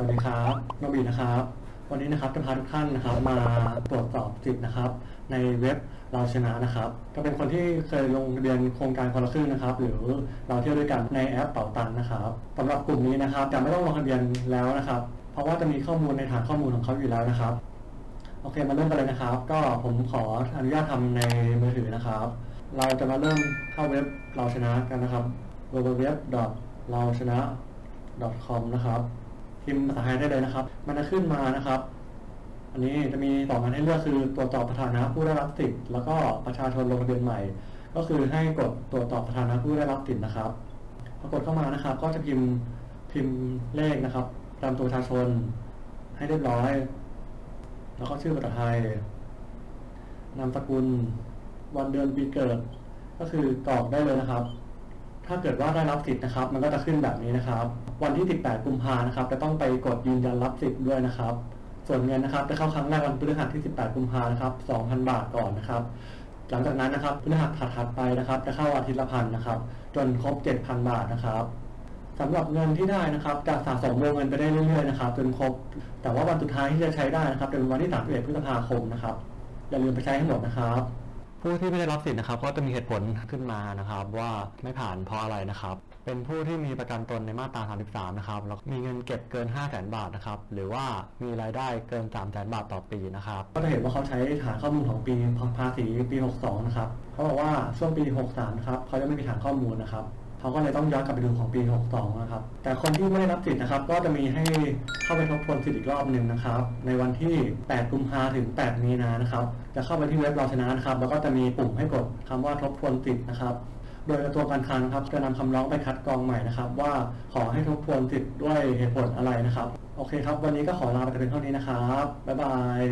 สวัสดีครับนบีนะครับ วันนี้นะครับจะพาทุกท่านนะครับ มาตรวจสอบสิทธิ์นะครับ ในเว็บเราชนะนะครับ ก็เป็นคนที่เคยลงทะเบียนโครงการคนละครึ่งนะครับ หรือเราเที่ยวด้วยกันในแอปเป๋าตังนะครับสำหรับกลุ่มนี้นะครับจะไม่ต้องลงทะเบียนแล้วนะครับ เพราะว่าจะมีข้อมูลในฐานข้อมูลของเขาอยู่แล้วนะครับ โอเคมาเริ่มกันเลยนะครับ ก็ผมขออนุญาตทำในมือถือนะครับ เราจะมาเริ่มเข้าเว็บเราชนะกันนะครับ www เราชนะ com นะครับ พิมพ์ภาษาไทยได้เลยนะครับ มันจะขึ้นมานะครับ อันนี้จะมีสองอันให้เลือกคือตรวจสอบสถานะผู้ได้รับสิทธิ์แล้วก็ประชาชนลงทะเบียนใหม่ ก็คือให้กดตรวจสอบสถานะผู้ได้รับสิทธิ์นะครับพอกดเข้ามานะครับ ก็จะพิมพ์พิมพ์เลขนะครับตามตัวประชาชนให้เรียบร้อย แล้วก็ชื่อภาษาไทยนามสกุลวันเดือนปีเกิด ก็คือกรอกได้เลยนะครับ ถ้าเกิดว่าได้รับสิทธิ์นะครับ มันก็จะขึ้นแบบนี้นะครับ วันที่ 18 กุมภานะครับ จะต้องไปกดยืนยันรับสิทธิ์ด้วยนะครับ ส่วนเงินนะครับจะเข้าครั้งแรกวันพฤหัสที่ 18 กุมภานะครับ 2,000 บาทก่อนนะครับ หลังจากนั้นนะครับพฤหัสถัดไปนะครับ จะเข้าอาทิตย์ละพันนะครับ จนครบ 7,000 บาทนะครับสำหรับเงินที่ได้นะครับจะสะสมวงเงินไปได้เรื่อยๆนะครับจนครบ แต่ว่าวันสุดท้ายที่จะใช้ได้นะครับจะเป็นวันที่ 31 พฤษภาคมนะครับอย่าลืมไปใช้ให้หมดนะครับ ผู้ที่ไม่ได้รับสิทธิ์นะครับก็จะมีเหตุผลขึ้นมานะครับ ว่าไม่ผ่านเพราะอะไรนะครับ เป็นผู้ที่มีประกันตนในมาตรา 33 นะครับแล้วมีเงินเก็บเกิน 5 0 0 0 0นบาทนะครับ หรือว่ามีรายได้เกิน 3 0 0 0 0นบาทต่อปีนะครับ ก็จะเห็นว่าเขาใช้ฐานข้อมูลของปีภาษีปี 62 นะครับเขาบอกว่าช่วงปี 63 นะครับเขาจะไม่มีฐานข้อมูลนะครับ เขาก็เลยต้องย้อนกลับไปดูของปี 62 นะครับ แต่คนที่ไม่ได้รับสิทธิ์นะครับ ก็จะมีให้เข้าไปทบทวนสิทธิ์อีกรอบหนึ่งนะครับ ในวันที่ 8 กุมภาถึง 8 มีนานะครับ จะเข้าไปที่เว็บเราชนะนะครับ แล้วก็จะมีปุ่มให้กดคำว่าทบทวนสิทธิ์นะครับ โดยกระทรวงการคลังครับ จะนำคำร้องไปคัดกรองใหม่นะครับ ว่าขอให้ทบทวนสิทธิ์ด้วยเหตุผลอะไรนะครับ โอเคครับ วันนี้ก็ขอลาไปแต่เพียงเท่านี้นะครับ บ๊ายบาย